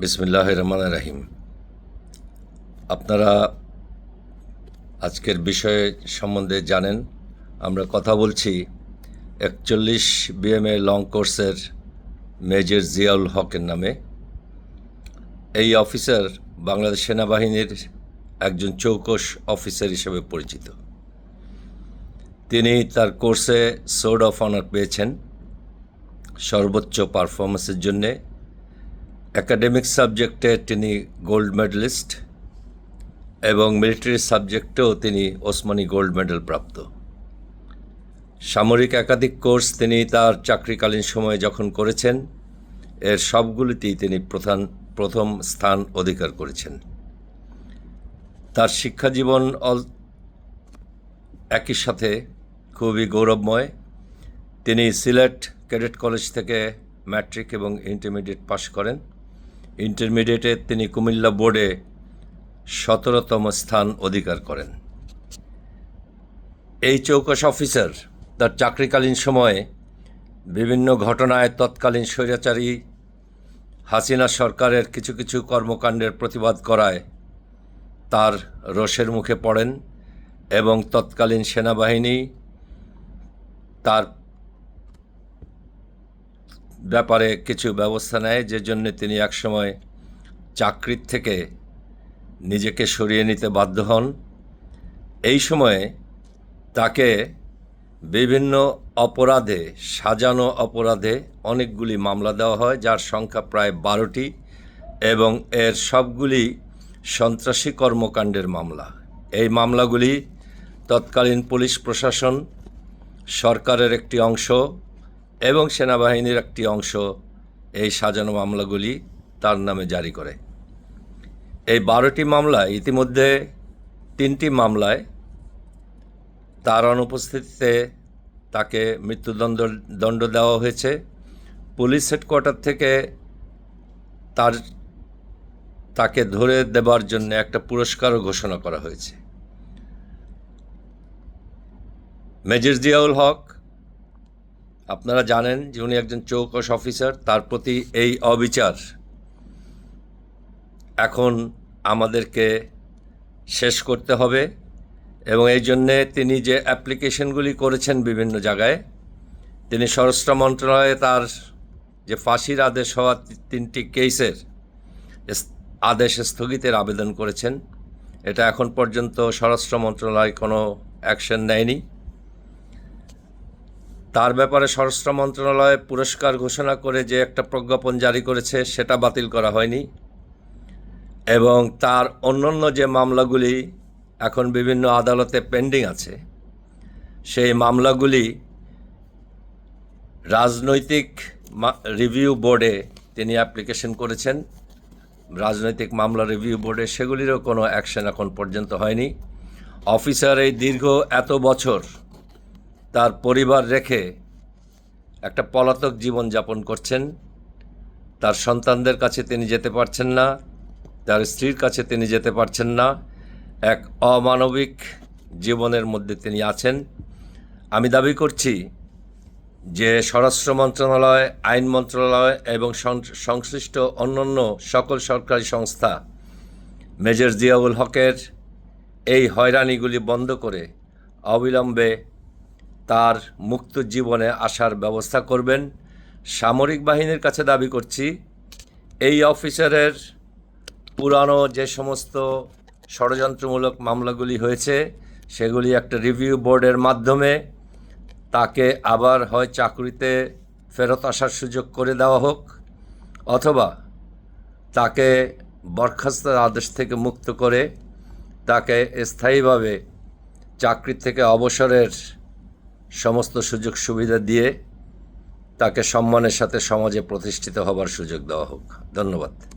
বিসমিল্লাহ রহমান রাহিম। আপনারা আজকের বিষয়ে সম্বন্ধে জানেন, আমরা কথা বলছি একচল্লিশ বিএমএ লং কোর্সের মেজর জিয়াউল হকের নামে। এই অফিসার বাংলাদেশ সেনাবাহিনীর একজন চৌকস অফিসার হিসেবে পরিচিত। তিনি তার কোর্সে সোর্ড অফ অনার পেয়েছেন, সর্বোচ্চ পারফরমেন্সের জন্যে। একাডেমিক সাবজেক্টে তিনি গোল্ড মেডেলিস্ট এবং মিলিটারি সাবজেক্টেও তিনি ওসমানী গোল্ড মেডেল প্রাপ্ত। সামরিক একাধিক কোর্স তিনি তার চাকরিকালীন সময়ে যখন করেছেন, এর সবগুলিতেই তিনি প্রধান, প্রথম স্থান অধিকার করেছেন। তার শিক্ষা জীবন অল একই সাথে খুবই গৌরবময়। তিনি সিলেট ক্যাডেট কলেজ থেকে ম্যাট্রিক এবং ইন্টারমিডিয়েট পাশ করেন। ইন্টারমিডিয়েটে তিনি কুমিল্লা বোর্ডে সতেরোতম স্থান অধিকার করেন। এই চৌকস অফিসার তার চাকরিকালীন সময়ে বিভিন্ন ঘটনায় তৎকালীন স্বৈরাচারী হাসিনা সরকারের কিছু কিছু কর্মকাণ্ডের প্রতিবাদ করায় তার রোষের মুখে পড়েন এবং তৎকালীন সেনাবাহিনী তার ব্যাপারে কিছু ব্যবস্থা নেয়, যে জন্য তিনি একসময় চাকরির থেকে নিজেকে সরিয়ে নিতে বাধ্য হন। এই সময়ে তাকে বিভিন্ন অপরাধে, সাজানো অপরাধে অনেকগুলি মামলা দেওয়া হয়, যার সংখ্যা প্রায় বারোটি এবং এর সবগুলি সন্ত্রাসী কর্মকাণ্ডের মামলা। এই মামলাগুলি তৎকালীন পুলিশ প্রশাসন, সরকারের একটি অংশ এবং সেনাবাহিনীর একটি অংশ এই সাজানো মামলাগুলি তার নামে জারি করে। এই বারোটি মামলায় ইতিমধ্যে তিনটি মামলায় তার অনুপস্থিতিতে তাকে মৃত্যুদণ্ড, দণ্ড দেওয়া হয়েছে। পুলিশ হেডকোয়ার্টার থেকে তার, তাকে ধরে দেবার জন্য একটা পুরস্কারও ঘোষণা করা হয়েছে। মেজর জিয়াউল হক আপনারা জানেন যে উনি একজন চৌকস অফিসার, তার প্রতি এই অবিচার। এখন আমাদেরকে শেষ করতে হবে এবং এই জন্যে তিনি যে অ্যাপ্লিকেশনগুলি করেছেন বিভিন্ন জায়গায়, তিনি স্বরাষ্ট্র মন্ত্রণালয়ে তার যে ফাঁসির আদেশ হওয়া তিনটি কেসের আদেশ স্থগিতের আবেদন করেছেন। এটা এখন পর্যন্ত স্বরাষ্ট্র মন্ত্রণালয় কোনো অ্যাকশন নেয়নি। তার ব্যাপারে স্বরাষ্ট্র মন্ত্রণালয় পুরস্কার ঘোষণা করে যে একটা প্রজ্ঞাপন জারি করেছে, সেটা বাতিল করা হয়নি। এবং তার অন্যান্য যে মামলাগুলি এখন বিভিন্ন আদালতে পেন্ডিং আছে, সেই মামলাগুলি রাজনৈতিক রিভিউ বোর্ডে তিনি অ্যাপ্লিকেশন করেছেন। রাজনৈতিক মামলা রিভিউ বোর্ডে সেগুলিরও কোনো অ্যাকশন এখন পর্যন্ত হয়নি। অফিসার এই দীর্ঘ এত বছর তার পরিবার রেখে একটা পলাতক জীবন যাপন করছেন। তার সন্তানদের কাছে তিনি যেতে পারছেন না। তার স্ত্রীর কাছে তিনি যেতে পারছেন না। এক অমানবিক জীবনের মধ্যে তিনি আছেন। আমি দাবি করছি যে স্বরাষ্ট্র মন্ত্রণালয়, আইন মন্ত্রণালয় এবং সংশ্লিষ্ট অন্যান্য সকল সরকারি সংস্থা, মেজর জিয়াউল হকের এই হয়রানিগুলি বন্ধ করে অবিলম্বে তার মুক্ত জীবনে আসার ব্যবস্থা করবেন। সামরিক বাহিনীর কাছে দাবি করছি, এই অফিসারের পুরানো যে সমস্ত ষড়যন্ত্রমূলক মামলাগুলি হয়েছে, সেগুলি একটা রিভিউ বোর্ডের মাধ্যমে তাকে আবার হয় চাকরিতে ফেরত আসার সুযোগ করে দেওয়া হোক, অথবা তাকে বরখাস্তের আদেশ থেকে মুক্ত করে তাকে স্থায়ীভাবে চাকরি থেকে অবসরের সমস্ত সুযোগ সুবিধা দিয়ে তাকে সম্মানের সাথে সমাজে প্রতিষ্ঠিত হবার সুযোগ দেওয়া হোক। ধন্যবাদ।